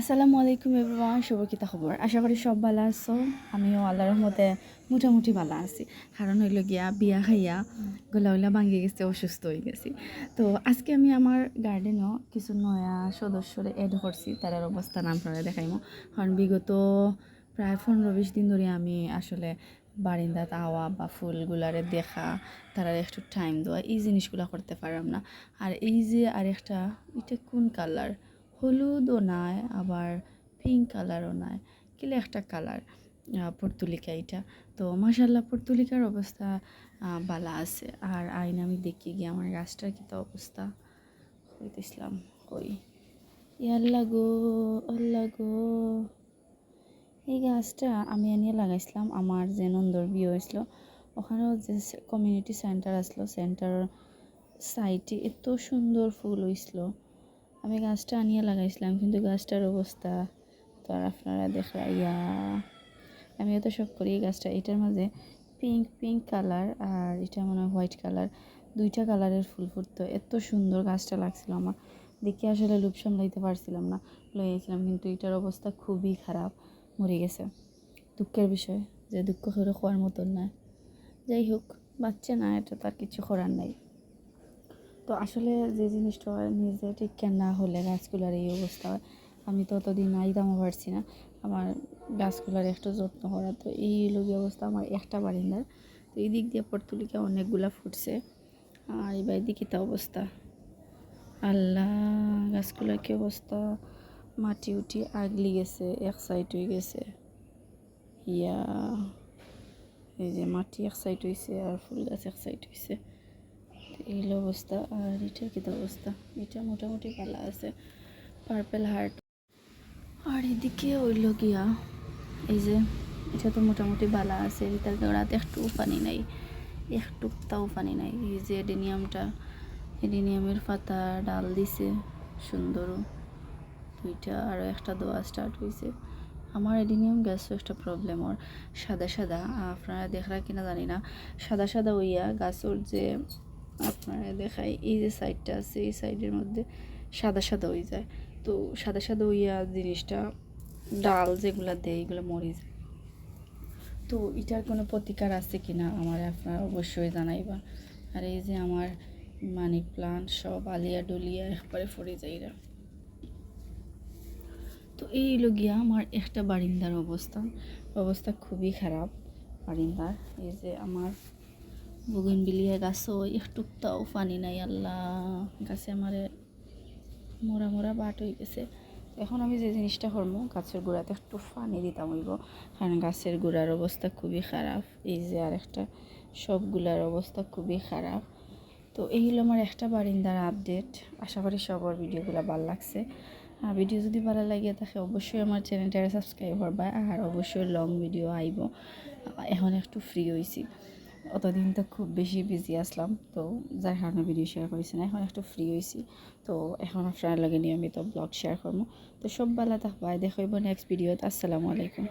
আসসালামু আলাইকুম এভরিওয়ান শুভ কিতা খবর। আশা করি সব ভালো আছো। আমিও আল্লাহর রহমতে মোটামুটি ভালো আছি। কারণ হইল গিয়া বিয়া খাইয়া গলা গলা ভাঙিয়ে গেছে, অসুস্থ হয়ে গেছি। তো আজকে আমি আমার গার্ডেনও কিছু নয়া সদস্যরে এড করছি। তাদের অবস্থা নাম করে দেখাইমো। কারণ বিগত প্রায় পনেরো বিশ দিন ধরে আমি আসলে বারিন্দাত আওয়া বা ফুলগুলারে দেখা, তারা একটু টাইম দেওয়া, এই জিনিসগুলো করতে পারলাম না। আর এই যে আরেকটা, এটা কোন কালার হলুদও নাই, আবার পিঙ্ক কালারও নাই। কিলে একটা কালার পর্তুলিকা এটা। তো মাসাল্লাহ পর্তুলিকার অবস্থা বালা আছে। আর আইন আমি দেখি গিয়ে, আমার গাছটার কি তো অবস্থা? হইতেছিলাম কই? ইয়াল্লা গো, আল্লাহ গো। এই গাছটা আমি এনে লাগাইছিলাম, আমার যে নন্দর বিয়ে হয়েছিল। ওখানেও যে কমিউনিটি সেন্টার আসলো সেন্টার সাইটে এত সুন্দর ফুল হয়েছিল আমি গাছটা আনিয়ে লাগাইছিলাম, কিন্তু গাছটার অবস্থা তো আর আপনারা দেখাইয়া আমি এত শখ করি এই গাছটা। এটার মাঝে পিঙ্ক পিঙ্ক কালার আর এটা মনে হয় হোয়াইট কালার দুইটা কালারের ফুল ফুটতো। এত সুন্দর গাছটা লাগছিল আমার। দেখে আসলে লুপ সামলাইতে পারছিলাম না লইয়েছিলাম কিন্তু এটার অবস্থা খুবই খারাপ, মরে গেছে। দুঃখের বিষয় যে দুঃখ করে খোয়ার মতন না। যাই হোক, বাচ্চা না, এটা তার কিছু করার নাই। তো আসলে যে জিনিসটা হয় নিজে ঠিক না হলে গাছগুলার এই অবস্থা হয়, আমি তো অতদিন আইতামও পারছি না। আমার গাছগুলার একটু যত্ন করা তো এই লগি অবস্থা আমার একটা বারিন্দার তো এই দিক দিয়ে পর্তুলিকা অনেকগুলা ফুটছে। আর এবার দিকে তা অবস্থা। আল্লাহ গাছগুলার কি অবস্থা? মাটি উঠি আগলি গেছে, এক সাইড হয়ে গেছে। ইয়া, এই যে মাটি এক সাইড হয়েছে আর ফুল গাছ এক সাইড হয়েছে এই অবস্থা আর এটার কি অবস্থা? এটা মোটামুটি ভালো আছে। পার্পেল হার্ট আর এদিকে হইল গিয়া, এই যে, এটা তো মোটামুটি ভালো আছে। এটার গোড়াতে একটু পানি নাই। একটু তাও পানি নাই। এই যে এডেনিয়ামটা এডেনিয়ামের পাতা ডাল দিছে, সুন্দর। দুইটা আরও একটা দোয়া স্টার্ট হয়েছে আমার এডিনিয়াম গ্যাসও একটা প্রবলেম ওর। সাদা সাদা আপনারা দেখরা কিনা জানি না। সাদা সাদা হইয়া গাছর যে আপনারা দেখাই এই যে সাইডটা আছে, এই সাইডের মধ্যে সাদা সাদা হয়ে যায়। তো সাদা সাদা হইয়া জিনিসটা, ডাল যেগুলো দেয়, এগুলো মরে যায়। তো এটার কোনো প্রতিকার আছে কি না আমার আপনারা অবশ্যই জানাইবা। আর এই যে আমার মানি প্লান্ট সব আলিয়া ডলিয়া একবারে ফরে যাইরা তো এই হলো গিয়া আমার একটা বারিন্দার অবস্থা। অবস্থা খুবই খারাপ বারিন্দার। এই যে আমার বুগেন বিলিয়া গাছও একটুকটাও পানি নাই, আল্লাহ। গাছে আমারে মোরা মোরা বাট হয়ে গেছে। এখন আমি যে জিনিসটা করব, গাছের গোড়াতে একটু পানি দিতাম হইব, কারণ গাছের গোড়ার অবস্থা খুবই খারাপ। এই যে আর একটা সবগুলার অবস্থা খুবই খারাপ। তো এই হলো আমার একটা বারিন্দার আপডেট। আশা করি সবার ভিডিওগুলো ভালো লাগছে। আর ভিডিও যদি ভালো লাগে, তাহলে অবশ্যই আমার চ্যানেলটা সাবস্ক্রাইব করবা, আর অবশ্যই লং ভিডিও আইব। এখন একটু ফ্রি হয়েছি অতদিন তো খুব বেশি বিজি আসলাম, তো যার কারণে ভিডিও শেয়ার করেছি না, এখন একটু ফ্রি হয়েছি। তো এখন আপনার লগে নিয়মিত ব্লগ শেয়ার করব। তো সব বেলা তাহবাই দেখাইব নেক্সট ভিডিওতে আসসালামু আলাইকুম।